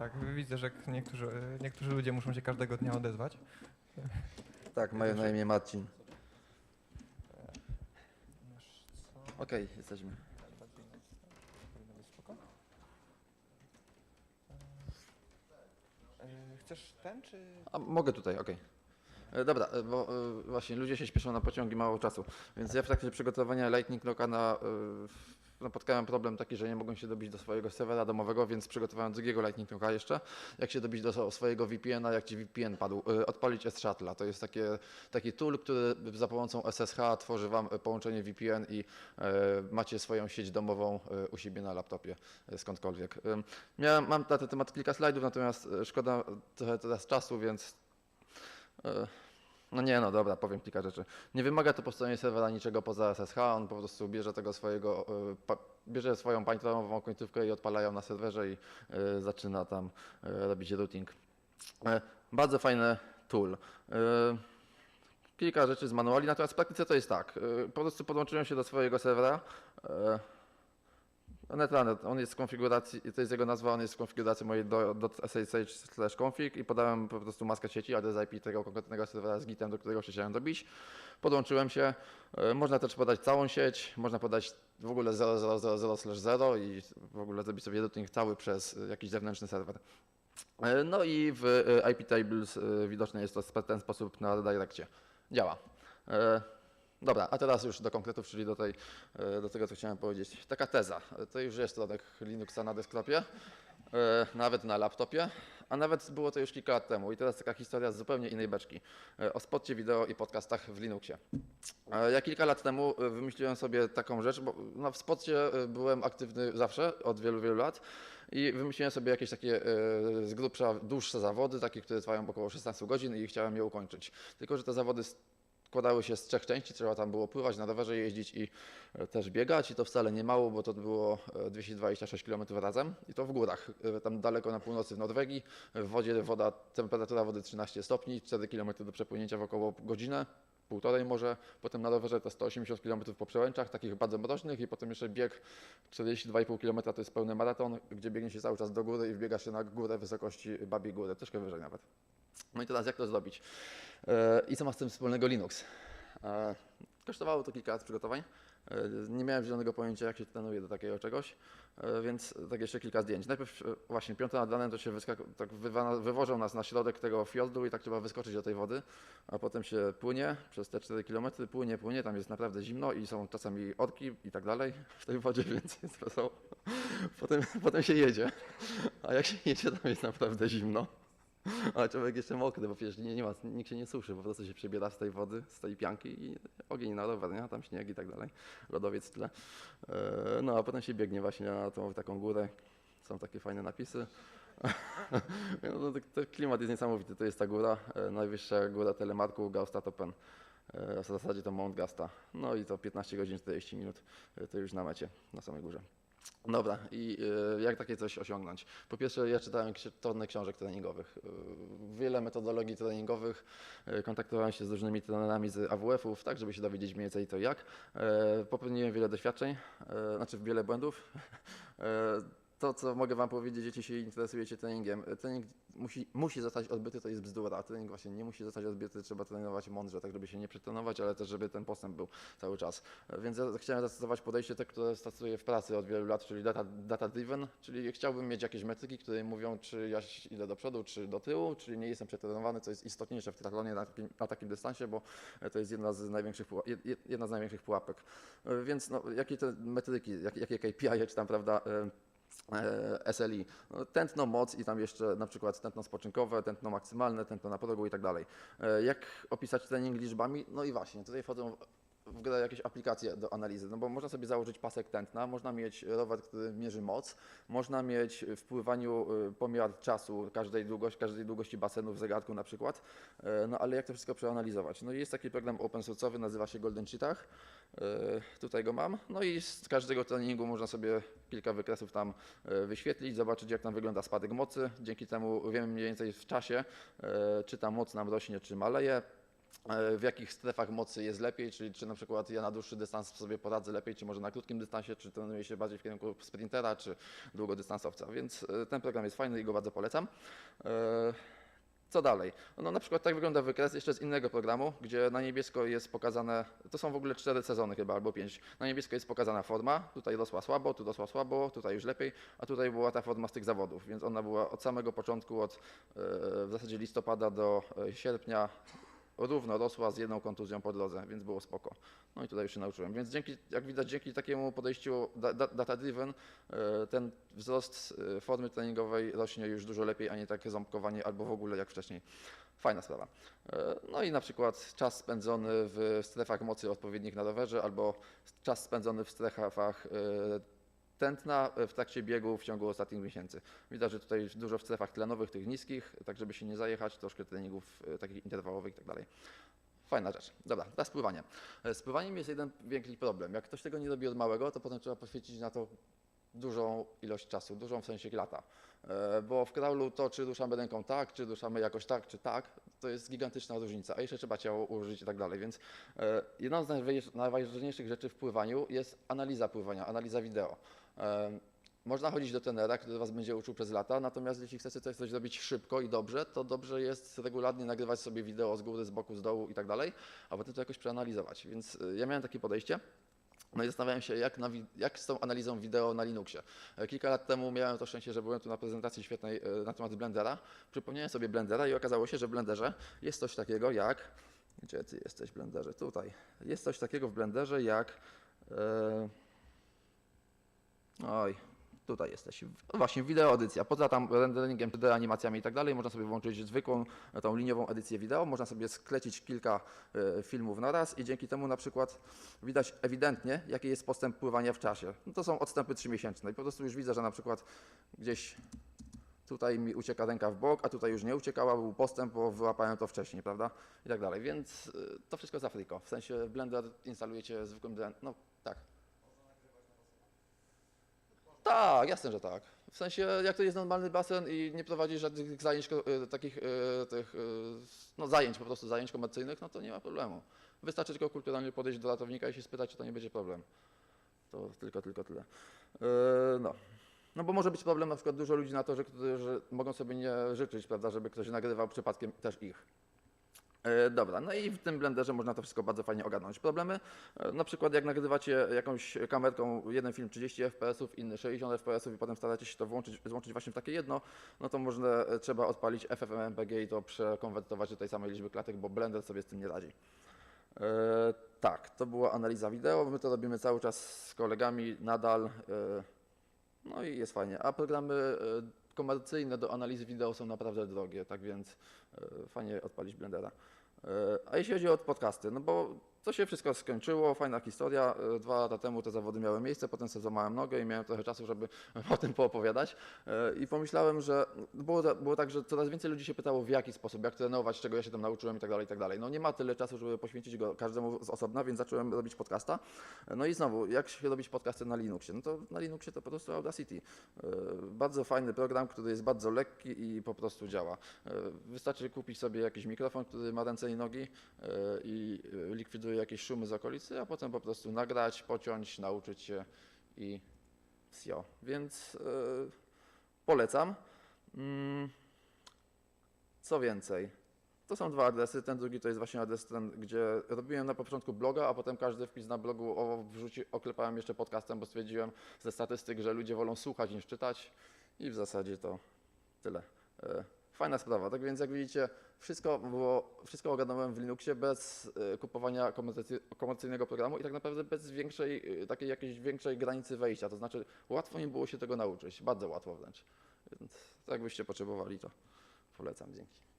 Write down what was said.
Tak, widzę, że niektórzy, niektórzy ludzie muszą się każdego dnia odezwać. Tak, mają na imię Marcin. Okej, jesteśmy. Chcesz ten, czy... A mogę tutaj, okej. E, Dobra, e, bo e, właśnie ludzie się śpieszą na pociągi, mało czasu. Więc ja w trakcie przygotowania Lightning Locana e, napotkałem problem taki, że nie mogłem się dobić do swojego serwera domowego, więc przygotowałem drugiego Lightning Locka jeszcze. Jak się dobić do swojego VPN-a, jak ci VPN padł. E, Odpalić S-Shuttle'a. To jest takie, taki tool, który za pomocą SSH tworzy wam e, połączenie VPN i e, macie swoją sieć domową u siebie na laptopie, skądkolwiek. Miałem, mam na ten temat kilka slajdów, natomiast szkoda trochę teraz czasu, więc No nie, no dobra, powiem kilka rzeczy. Nie wymaga to po stronie serwera niczego poza SSH, on po prostu bierze tego swojego, e, bierze swoją pańtową końcówkę i odpalają na serwerze i e, zaczyna tam e, robić routing. Bardzo fajny tool. Kilka rzeczy z manuali, natomiast w praktyce to jest tak. Po prostu podłączyłem się do swojego serwera. Netrunner, on jest w konfiguracji, to jest jego nazwa, on jest w konfiguracji mojej do, do slash config i podałem po prostu maskę sieci, adres IP tego konkretnego serwera z gitem, do którego się chciałem dobić. Podłączyłem się. E, Można też podać całą sieć, można podać w ogóle 0000/0 i w ogóle zrobić sobie routing cały przez e, jakiś zewnętrzny serwer. E, No i w IP tables widoczne jest to w ten sposób na Direccie. Działa. Dobra, a teraz już do konkretów, czyli do, tej, e, do tego, co chciałem powiedzieć. Taka teza. E, To już jest rodek Linuxa na desktopie, e, nawet na laptopie, a nawet było to już kilka lat temu. I teraz taka historia z zupełnie innej beczki. O spocie wideo i podcastach w Linuxie. Ja kilka lat temu wymyśliłem sobie taką rzecz, bo no, w spocie byłem aktywny zawsze, od wielu, wielu lat i wymyśliłem sobie jakieś takie z grubsza dłuższe zawody, takie, które trwają około 16 godzin i chciałem je ukończyć. Tylko, że te zawody składały się z trzech części, trzeba tam było pływać na rowerze, jeździć i e, też biegać i to wcale nie mało, bo to było e, 226 km razem i to w górach, e, tam daleko na północy w Norwegii, w wodzie woda, temperatura wody 13 stopni, 4 km do przepłynięcia w około godzinę, półtorej może, potem na rowerze to 180 km po przełęczach, takich bardzo mrocznych i potem jeszcze bieg 42,5 km to jest pełny maraton, gdzie biegnie się cały czas do góry i wbiega się na górę wysokości Babiej Góry, troszkę wyżej nawet. No i teraz jak to zrobić? E, I co ma z tym wspólnego Linux? E, Kosztowało to kilka lat przygotowań. E, Nie miałem zielonego pojęcia, jak się trenuje do takiego czegoś, więc tak jeszcze kilka zdjęć. Najpierw właśnie piąte nad ranem to się tak wywożą nas na środek tego fiordu i tak trzeba wyskoczyć do tej wody, a potem się płynie przez te 4 km, płynie, płynie, tam jest naprawdę zimno i są czasami orki i tak dalej w tej wodzie, więc jest wesoło. Potem, potem się jedzie, a jak się jedzie, tam jest naprawdę zimno. Ale człowiek jeszcze mokry, bo przecież nie, nie ma, nikt się nie suszy, po prostu się przebiera z tej wody, z tej pianki i ogień na rower, nie? Tam śnieg i tak dalej, lodowiec w tle. E, No a potem się biegnie właśnie na tą taką górę, są takie fajne napisy. No, to- to klimat jest niesamowity, to jest ta góra, e, najwyższa góra telemarku Gaustatopen. E, W zasadzie to Mount Gasta. No i to 15 godzin 40 minut, to już na mecie, na samej górze. Dobra, i y, jak takie coś osiągnąć? Po pierwsze, ja czytałem tonę książek treningowych, y, wiele metodologii treningowych, y, kontaktowałem się z różnymi trenerami z AWF-ów, tak, żeby się dowiedzieć mniej więcej to jak. Y, Popełniłem wiele doświadczeń, y, znaczy wiele błędów. To, co mogę Wam powiedzieć, jeśli się interesujecie treningiem, y, trening musi, musi zostać odbyty, to jest bzdura. Trening właśnie nie musi zostać odbyty, trzeba trenować mądrze, tak żeby się nie przetrenować, ale też żeby ten postęp był cały czas. Y, Więc ja chciałem zastosować podejście, te, które stosuję w pracy od wielu lat, czyli data, data driven, czyli chciałbym mieć jakieś metryki, które mówią, czy ja idę do przodu, czy do tyłu, czyli nie jestem przetrenowany, co jest istotniejsze w triathlonie na takim, na takim dystansie, bo to jest jedna z największych, jedna z największych pułapek. Więc no, jakie te metryki, jak, jakie KPI, czy tam, prawda, e, SLI, no, tętno, moc i tam jeszcze na przykład tętno spoczynkowe, tętno maksymalne, tętno na progu i tak dalej. E, Jak opisać trening liczbami? No i właśnie, tutaj wchodzą w grę jakieś aplikacje do analizy, no bo można sobie założyć pasek tętna, można mieć rower, który mierzy moc, można mieć w pływaniu y, pomiar czasu każdej długości, każdej długości basenu w zegarku na przykład, E, no ale jak to wszystko przeanalizować? No jest taki program open source'owy, nazywa się Golden Cheetah, E, tutaj go mam, no i z każdego treningu można sobie kilka wykresów tam wyświetlić, zobaczyć jak tam wygląda spadek mocy, dzięki temu wiemy mniej więcej w czasie, czy ta moc nam rośnie, czy maleje, w jakich strefach mocy jest lepiej, czyli czy na przykład ja na dłuższy dystans sobie poradzę lepiej, czy może na krótkim dystansie, czy trenuję się bardziej w kierunku sprintera, czy długodystansowca, więc e, ten program jest fajny i go bardzo polecam. E, Co dalej? No na przykład tak wygląda wykres jeszcze z innego programu, gdzie na niebiesko jest pokazane, to są w ogóle cztery sezony chyba, albo pięć. Na niebiesko jest pokazana forma, tutaj rosła słabo, tu rosła słabo, tutaj już lepiej, a tutaj była ta forma z tych zawodów, więc ona była od samego początku, od e, w zasadzie listopada do e, sierpnia równo rosła z jedną kontuzją po drodze, więc było spoko. No i tutaj już się nauczyłem. Więc dzięki, jak widać, dzięki takiemu podejściu da- da- data-driven e, ten wzrost e, formy treningowej rośnie już dużo lepiej, a nie takie ząbkowanie albo w ogóle jak wcześniej. Fajna sprawa. E, No i na przykład czas spędzony w strefach mocy odpowiednich na rowerze albo czas spędzony w strefach tętna w trakcie biegu w ciągu ostatnich miesięcy. Widać, że tutaj dużo w strefach tlenowych, tych niskich, tak żeby się nie zajechać, troszkę treningów e, takich interwałowych i tak dalej. Fajna rzecz. Dobra, teraz pływanie. E, Z jest jeden wielki problem. Jak ktoś tego nie robi od małego, to potem trzeba poświęcić na to dużą ilość czasu, dużą w sensie lata. E, Bo w crawlu to, czy ruszamy ręką tak, czy ruszamy jakoś tak, czy tak, to jest gigantyczna różnica, a jeszcze trzeba ciało ułożyć i tak dalej. Więc e, jedną z najważniejszych rzeczy w pływaniu jest analiza pływania, analiza wideo. E, Można chodzić do trenera, który Was będzie uczył przez lata, natomiast jeśli chcecie coś, coś zrobić szybko i dobrze, to dobrze jest regularnie nagrywać sobie wideo z góry, z boku, z dołu i tak dalej, a potem to jakoś przeanalizować. Więc ja miałem takie podejście. No i zastanawiałem się, jak, na, jak z tą analizą wideo na Linuxie. E, Kilka lat temu miałem to szczęście, że byłem tu na prezentacji świetnej e, na temat Blendera. Przypomniałem sobie Blendera i okazało się, że w Blenderze jest coś takiego jak... Gdzie ty jesteś, Blenderze? Tutaj. Jest coś takiego w Blenderze jak... E, oj, tutaj jesteś. Właśnie, wideo edycja. Poza tam renderingiem 3D, animacjami i tak dalej, można sobie włączyć zwykłą, e, tą liniową edycję wideo. Można sobie sklecić kilka e, filmów na raz i dzięki temu na przykład widać ewidentnie, jaki jest postęp pływania w czasie. No to są odstępy trzymiesięczne i po prostu już widzę, że na przykład gdzieś tutaj mi ucieka ręka w bok, a tutaj już nie uciekała, był postęp, bo wyłapałem to wcześniej, prawda? I tak dalej. Więc y, to wszystko jest Afriko. W sensie Blender instalujecie zwykłym. No tak. Tak, jasne, że tak. W sensie, jak to jest normalny basen i nie prowadzi żadnych zajęć, y, takich y, tych, y, no zajęć, po prostu zajęć komercyjnych, no to nie ma problemu. Wystarczy tylko kulturalnie podejść do ratownika i się spytać, czy to nie będzie problem. To tylko, tylko tyle. No. No bo może być problem na przykład dużo ludzi na to, że, że mogą sobie nie życzyć, prawda, żeby ktoś nagrywał przypadkiem też ich. E, Dobra, no i w tym blenderze można to wszystko bardzo fajnie ogarnąć. Problemy, e, na przykład jak nagrywacie jakąś kamerką jeden film 30 fps, inny 60 fps i potem staracie się to włączyć, złączyć właśnie w takie jedno, no to można, e, trzeba odpalić FFmpeg i to przekonwertować do tej samej liczby klatek, bo blender sobie z tym nie radzi. E, tak, to była analiza wideo, my to robimy cały czas z kolegami nadal, e, no i jest fajnie. A programy e, komercyjne do analizy wideo są naprawdę drogie, tak więc e, fajnie odpalić Blendera. E, A jeśli chodzi o podcasty, no bo to się wszystko skończyło, fajna historia. E, Dwa lata temu te zawody miały miejsce, potem sobie złamałem nogę i miałem trochę czasu, żeby o tym poopowiadać. E, I pomyślałem, że było, było tak, że coraz więcej ludzi się pytało w jaki sposób, jak trenować, czego ja się tam nauczyłem i tak dalej, i tak dalej. No nie ma tyle czasu, żeby poświęcić go każdemu z osobna, więc zacząłem robić podcasta. No i znowu, jak się robić podcasty na Linuxie? No to na Linuxie to po prostu Audacity. E, Bardzo fajny program, który jest bardzo lekki i po prostu działa. E, Wystarczy kupić sobie jakiś mikrofon, który ma ręce i nogi e, i e, likwiduje jakieś szumy z okolicy, a potem po prostu nagrać, pociąć, nauczyć się i wsio. Więc e, polecam. Mm, Co więcej? To są dwa adresy. Ten drugi to jest właśnie adres, ten, gdzie robiłem na początku bloga, a potem każdy wpis na blogu o, wrzuci, oklepałem jeszcze podcastem, bo stwierdziłem ze statystyk, że ludzie wolą słuchać niż czytać i w zasadzie to tyle. Fajna sprawa. Tak więc jak widzicie, wszystko było, wszystko ogarnąłem w Linuxie bez e, kupowania komercy- komercyjnego programu i tak naprawdę bez większej, e, takiej jakiejś większej granicy wejścia. To znaczy łatwo mi było się tego nauczyć, bardzo łatwo wręcz. Więc tak jakbyście potrzebowali, to polecam. Dzięki.